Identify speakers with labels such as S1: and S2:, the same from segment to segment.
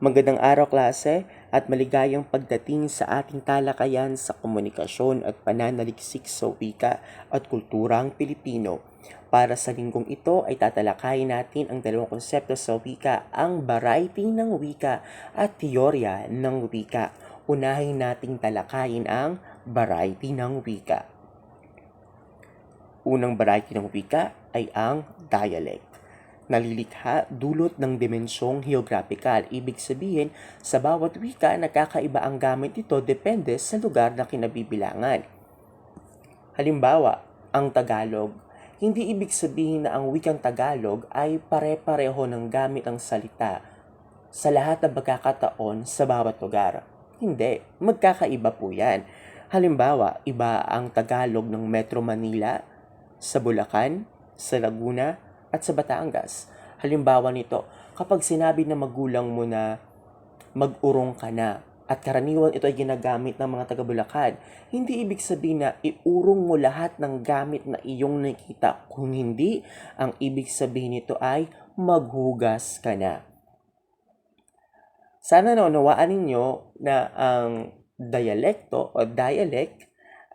S1: Magandang araw klase at maligayang pagdating sa ating talakayan sa komunikasyon at pananaliksik sa wika at kulturang Pilipino. Para sa linggong ito ay tatalakayin natin ang dalawang konsepto sa wika, ang variety ng wika at teorya ng wika. Unahin nating talakayin ang variety ng wika. Unang variety ng wika ay ang dialect nalilikha dulot ng dimensyong geographical. Ibig sabihin, sa bawat wika, nagkakaiba ang gamit nito depende sa lugar na kinabibilangan. Halimbawa, ang Tagalog. Hindi ibig sabihin na ang wikang Tagalog ay pare-pareho ng gamit ang salita sa lahat ng pagkakataon sa bawat lugar. Hindi, magkakaiba po yan. Halimbawa, iba ang Tagalog ng Metro Manila, sa Bulacan, sa Laguna, at sa Batangas. Halimbawa nito, kapag sinabi ng magulang mo na mag-urong ka na at karaniwan ito ay ginagamit ng mga taga Bulacan, hindi ibig sabihin na iurong mo lahat ng gamit na iyong nakita. Kung hindi, ang ibig sabihin nito ay maghugas ka na. Sana naunawaan ninyo na ang dialekto o dialect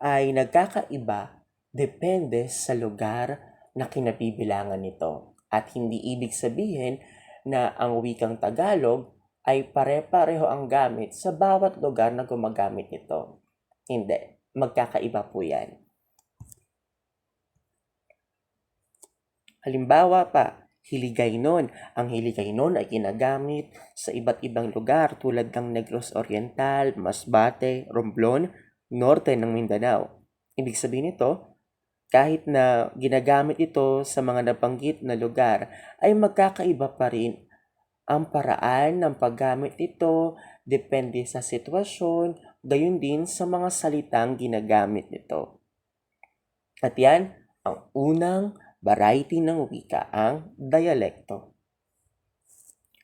S1: ay nagkakaiba depende sa lugar na kinabibilangan nito. At hindi ibig sabihin na ang wikang Tagalog ay pare-pareho ang gamit sa bawat lugar na gumagamit nito. Hindi. Magkakaiba po yan. Halimbawa pa, hiligaynon. Ang hiligaynon ay ginagamit sa iba't ibang lugar tulad ng Negros Oriental, Masbate, Romblon, norte ng Mindanao. Ibig sabihin nito, kahit na ginagamit ito sa mga nabanggit na lugar, ay magkakaiba pa rin ang paraan ng paggamit nito depende sa sitwasyon, gayon din sa mga salitang ginagamit nito. At yan ang unang variety ng wika, ang dialekto.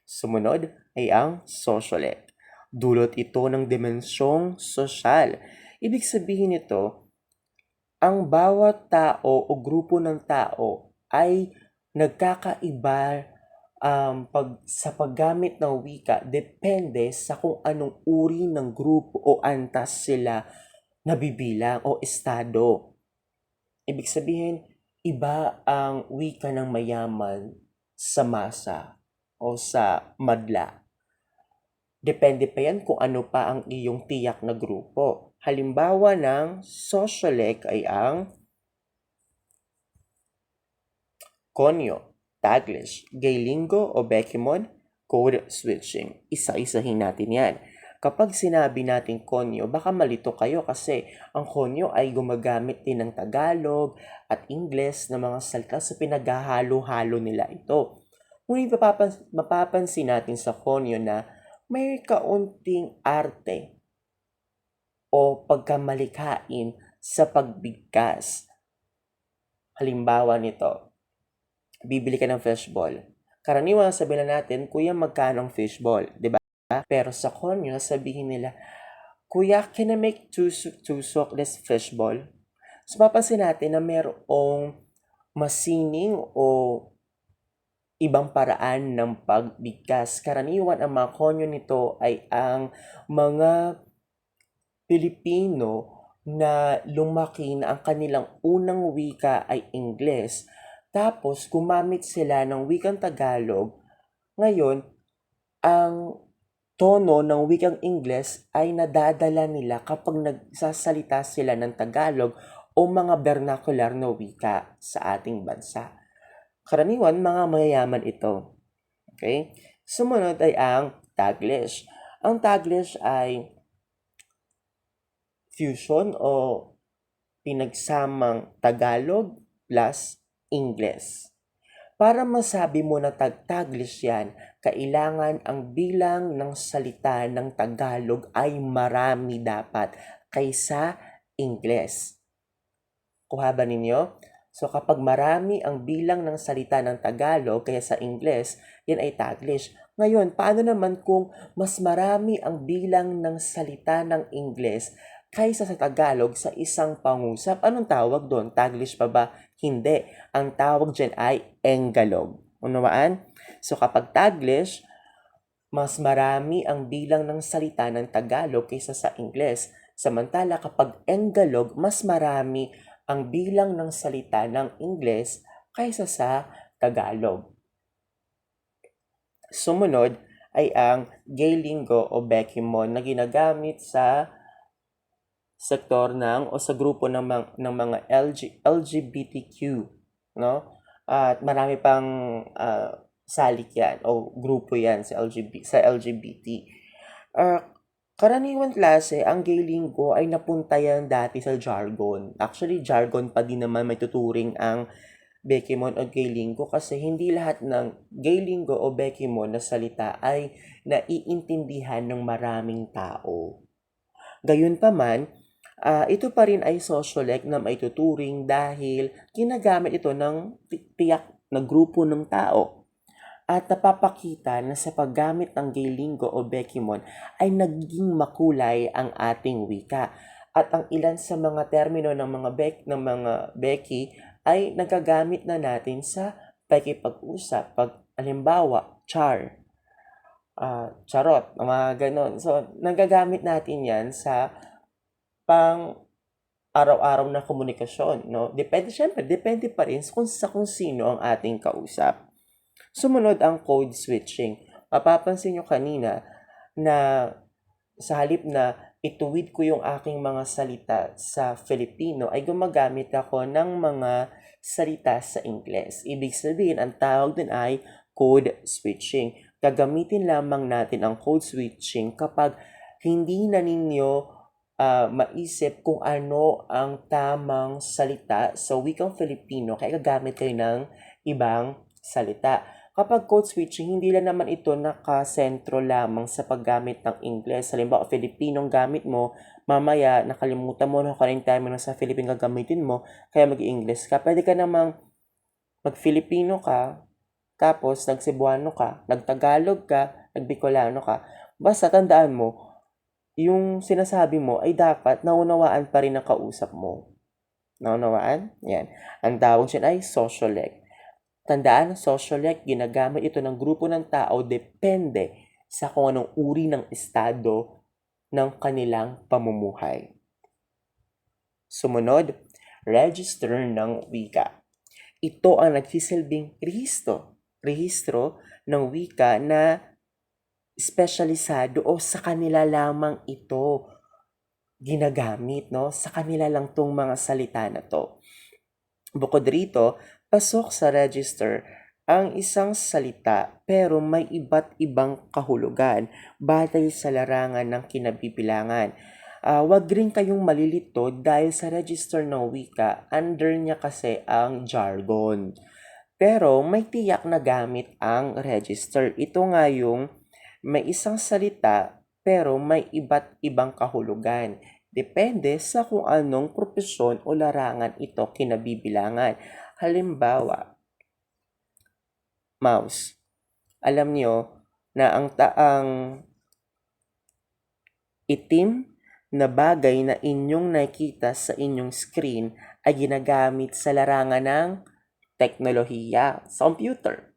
S1: Sumunod ay ang sociolect. Dulot ito ng dimensyong sosyal. Ibig sabihin nito, ang bawat tao o grupo ng tao ay nagkakaiba um, pag, sa paggamit ng wika depende sa kung anong uri ng grupo o antas sila nabibilang o estado. Ibig sabihin, iba ang wika ng mayaman sa masa o sa madla. Depende pa yan kung ano pa ang iyong tiyak na grupo. Halimbawa ng sociolect ay ang konyo, taglish, gaylingo o bekimon, code switching. Isa-isahin natin yan. Kapag sinabi natin konyo, baka malito kayo kasi ang konyo ay gumagamit din ng Tagalog at Ingles na mga salita sa pinaghahalo-halo nila ito. Ngunit mapapans- mapapansin natin sa konyo na may kaunting arte o pagkamalikhain sa pagbigkas. Halimbawa nito, bibili ka ng fishball. Karaniwan sabihin natin, kuya magkano ang fishball, di ba? Pero sa konyo, sabihin nila, kuya, can I make two, two sockless fishball? So, mapapansin natin na mayroong masining o ibang paraan ng pagbigkas. Karaniwan ang mga konyo nito ay ang mga Pilipino na lumaki na ang kanilang unang wika ay Ingles. Tapos gumamit sila ng wikang Tagalog. Ngayon, ang tono ng wikang Ingles ay nadadala nila kapag nagsasalita sila ng Tagalog o mga vernacular na wika sa ating bansa. Karaniwan, mga mayayaman ito. Okay? Sumunod ay ang Taglish. Ang Taglish ay fusion o pinagsamang Tagalog plus Ingles. Para masabi mo na tag-Taglish yan, kailangan ang bilang ng salita ng Tagalog ay marami dapat kaysa Ingles. Kuha ba ninyo? So kapag marami ang bilang ng salita ng Tagalog kaya sa Ingles, yan ay Taglish. Ngayon, paano naman kung mas marami ang bilang ng salita ng Ingles kaysa sa Tagalog sa isang pangusap. Anong tawag doon? Taglish pa ba? Hindi. Ang tawag dyan ay Engalog. Unawaan? So kapag Taglish, mas marami ang bilang ng salita ng Tagalog kaysa sa Ingles. Samantala kapag Enggalog, mas marami ang bilang ng salita ng Ingles kaysa sa Tagalog. Sumunod ay ang gay lingo o Bekimon na ginagamit sa sektor ng o sa grupo ng, mga, ng mga LG, LGBTQ, no? At marami pang uh, salik yan o grupo yan sa LGBT, sa LGBT. Uh, karaniwan klase, ang gay lingo ay napunta yan dati sa jargon. Actually, jargon pa din naman may tuturing ang Bekimon o gay lingo kasi hindi lahat ng gay lingo o Bekimon na salita ay naiintindihan ng maraming tao. Gayunpaman, uh, ito pa rin ay sociolect na may tuturing dahil ginagamit ito ng tiyak na grupo ng tao at napapakita na sa paggamit ng gay lingo o Bekimon ay naging makulay ang ating wika. At ang ilan sa mga termino ng mga bek ng mga Becky ay nagagamit na natin sa pakipag-usap. Pag, alimbawa, char, uh, charot, mga ganon. So, nagagamit natin yan sa pang araw-araw na komunikasyon, no? Depende, syempre, depende pa rin kung sa kung sino ang ating kausap. Sumunod ang code switching. Mapapansin nyo kanina na sa halip na ituwid ko yung aking mga salita sa Filipino ay gumagamit ako ng mga salita sa Ingles. Ibig sabihin, ang tawag din ay code switching. Gagamitin lamang natin ang code switching kapag hindi na ninyo uh, maisip kung ano ang tamang salita sa wikang Filipino, kaya gagamit kayo ng ibang salita. Kapag code switching, hindi lang naman ito nakasentro lamang sa paggamit ng Ingles. Halimbawa, Filipinong gamit mo, mamaya nakalimutan mo na kung anong termino sa Filipino gagamitin mo, kaya mag-Ingles ka. Pwede ka namang mag-Filipino ka, tapos nag-Cebuano ka, nag-Tagalog ka, nag-Bicolano ka. Basta tandaan mo, yung sinasabi mo ay dapat naunawaan pa rin ang kausap mo. Naunawaan? Yan. Ang tawag dyan ay sociolect. Tandaan, sociolect, ginagamit ito ng grupo ng tao depende sa kung anong uri ng estado ng kanilang pamumuhay. Sumunod, register ng wika. Ito ang nagsisilbing rehistro, rehistro ng wika na espesyalisado o sa kanila lamang ito ginagamit, no? Sa kanila lang tong mga salita na to. Bukod rito, Pasok sa register ang isang salita pero may iba't ibang kahulugan batay sa larangan ng kinabibilangan. Uh, wag rin kayong malilito dahil sa register ng wika, under niya kasi ang jargon. Pero may tiyak na gamit ang register. Ito nga yung may isang salita pero may iba't ibang kahulugan. Depende sa kung anong propesyon o larangan ito kinabibilangan. Halimbawa, mouse. Alam nyo na ang taang itim na bagay na inyong nakikita sa inyong screen ay ginagamit sa larangan ng teknolohiya computer.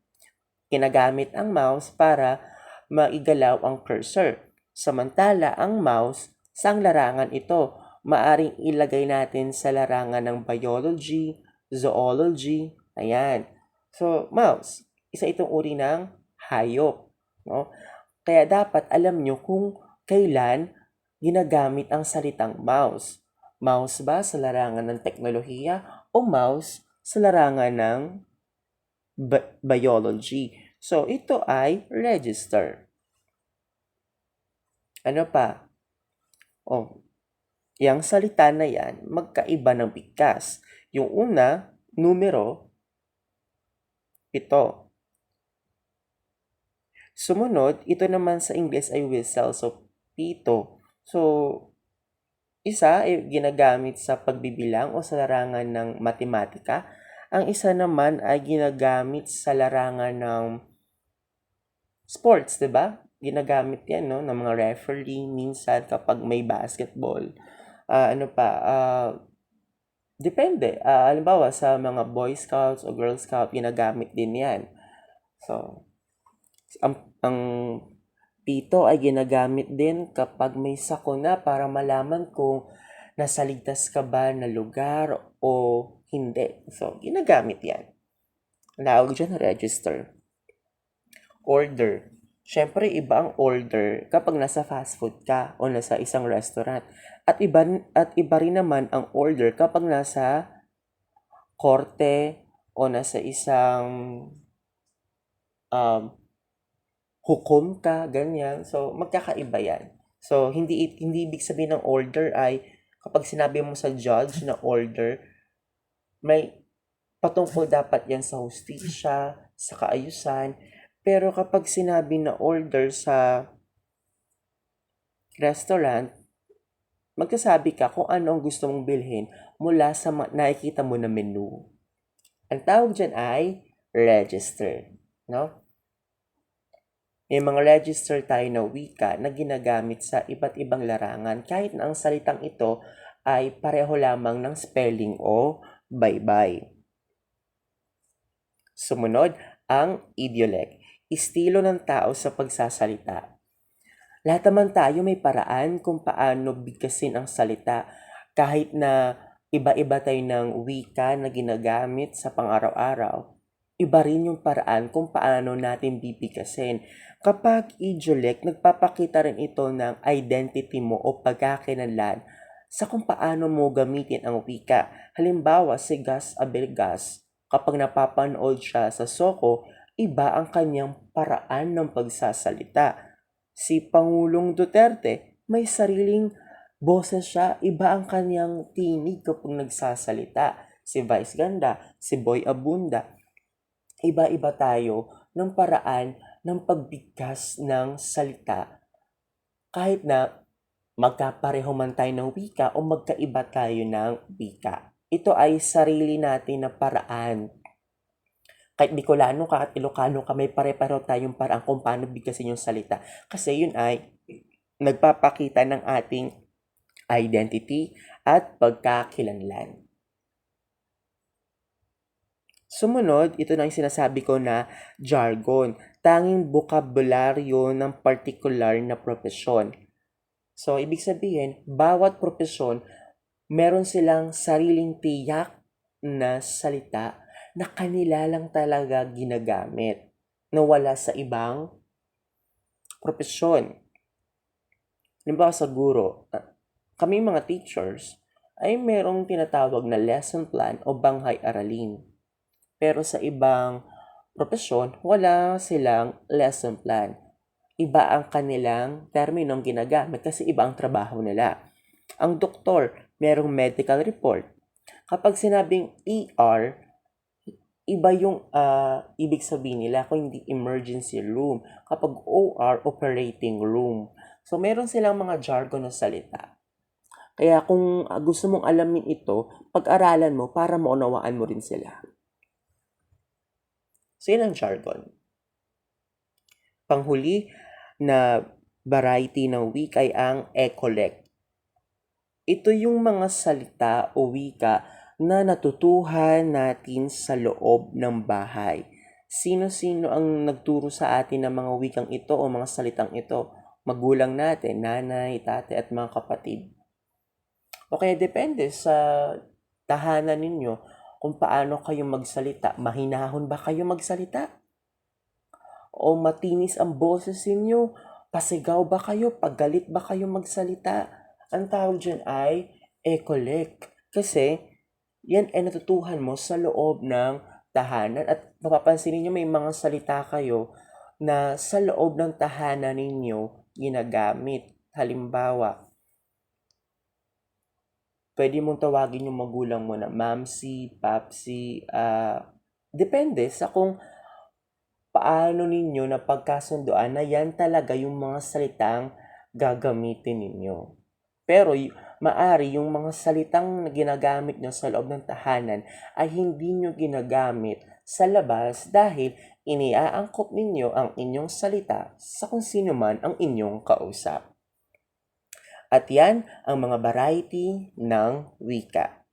S1: Ginagamit ang mouse para maigalaw ang cursor. Samantala, ang mouse sa larangan ito, maaring ilagay natin sa larangan ng biology, zoology, ayan. So, mouse, isa itong uri ng hayop, no? Kaya dapat alam nyo kung kailan ginagamit ang salitang mouse. Mouse ba sa larangan ng teknolohiya o mouse sa larangan ng bi- biology? So, ito ay register. Ano pa? Oh, yung salita na yan, magkaiba ng bigkas. Yung una, numero, ito. Sumunod, ito naman sa English ay whistle. So, pito. So, isa ay ginagamit sa pagbibilang o sa larangan ng matematika. Ang isa naman ay ginagamit sa larangan ng sports, 'di ba? Ginagamit 'yan no ng mga referee minsan kapag may basketball. Uh, ano pa? Uh, Depende. Uh, halimbawa, sa mga Boy Scouts o Girl Scout, ginagamit din yan. So, ang, ang Tito ay ginagamit din kapag may sakuna para malaman kung nasa ligtas ka ba na lugar o hindi. So, ginagamit yan. Tawag dyan, register. Order. Siyempre, iba ang order kapag nasa fast food ka o nasa isang restaurant. At iba, at iba rin naman ang order kapag nasa korte o nasa isang um, hukom ka, ganyan. So, magkakaiba yan. So, hindi, hindi ibig sabihin ng order ay kapag sinabi mo sa judge na order, may patungkol dapat yan sa hustisya, sa kaayusan. Pero kapag sinabi na order sa restaurant, magsasabi ka kung ano ang gusto mong bilhin mula sa nakikita mo na menu. Ang tawag dyan ay register. No? May mga register tayo na wika na ginagamit sa iba't ibang larangan kahit na ang salitang ito ay pareho lamang ng spelling o bye-bye. Sumunod, ang idiolect. Estilo ng tao sa pagsasalita. Lahat naman tayo may paraan kung paano bigkasin ang salita kahit na iba-iba tayo ng wika na ginagamit sa pang-araw-araw. Iba rin yung paraan kung paano natin bibigkasin. Kapag idiolect, nagpapakita rin ito ng identity mo o pagkakinanlan sa kung paano mo gamitin ang wika. Halimbawa, si Gas Abelgas, kapag napapanood siya sa Soko, iba ang kanyang paraan ng pagsasalita. Si Pangulong Duterte, may sariling boses siya, iba ang kanyang tinig kapag nagsasalita. Si Vice Ganda, si Boy Abunda, iba-iba tayo ng paraan ng pagbigkas ng salita. Kahit na magkapareho man tayo ng wika o magkaiba tayo ng wika. Ito ay sarili natin na paraan. Kahit Bicolano ka at Ilocano ka, may pare-pareho tayong paraan kung paano bigkasin yung salita. Kasi yun ay nagpapakita ng ating identity at pagkakilanlan. Sumunod, ito na yung sinasabi ko na jargon, tanging bokabularyo ng particular na profesyon. So, ibig sabihin, bawat profesyon, meron silang sariling tiyak na salita na kanila lang talaga ginagamit na wala sa ibang profesyon. Halimbawa sa guro, ah, kami mga teachers ay merong tinatawag na lesson plan o banghay aralin. Pero sa ibang profesyon, wala silang lesson plan. Iba ang kanilang terminong ginagamit kasi iba ang trabaho nila. Ang doktor, merong medical report. Kapag sinabing ER, iba yung uh, ibig sabihin nila kung hindi emergency room. Kapag OR, operating room. So, meron silang mga jargon na salita. Kaya kung uh, gusto mong alamin ito, pag-aralan mo para maunawaan mo rin sila. So, yun ang jargon. Panghuli na variety ng week ay ang ecolect. Ito yung mga salita o wika na natutuhan natin sa loob ng bahay. Sino-sino ang nagturo sa atin ng mga wikang ito o mga salitang ito? Magulang natin, nanay, tate at mga kapatid. O kaya depende sa tahanan ninyo kung paano kayo magsalita. Mahinahon ba kayo magsalita? O matinis ang boses ninyo? Pasigaw ba kayo? Paggalit ba kayo magsalita? Ang tawag dyan ay ecolect. Kasi yan ay natutuhan mo sa loob ng tahanan. At mapapansin ninyo may mga salita kayo na sa loob ng tahanan ninyo ginagamit. Halimbawa, pwede mong tawagin yung magulang mo na mamsi, papsi, uh, depende sa kung paano ninyo na pagkasunduan na yan talaga yung mga salitang gagamitin ninyo. Pero maari yung mga salitang ginagamit nyo sa loob ng tahanan ay hindi nyo ginagamit sa labas dahil iniaangkop ninyo ang inyong salita sa kung sino man ang inyong kausap. At yan ang mga variety ng wika.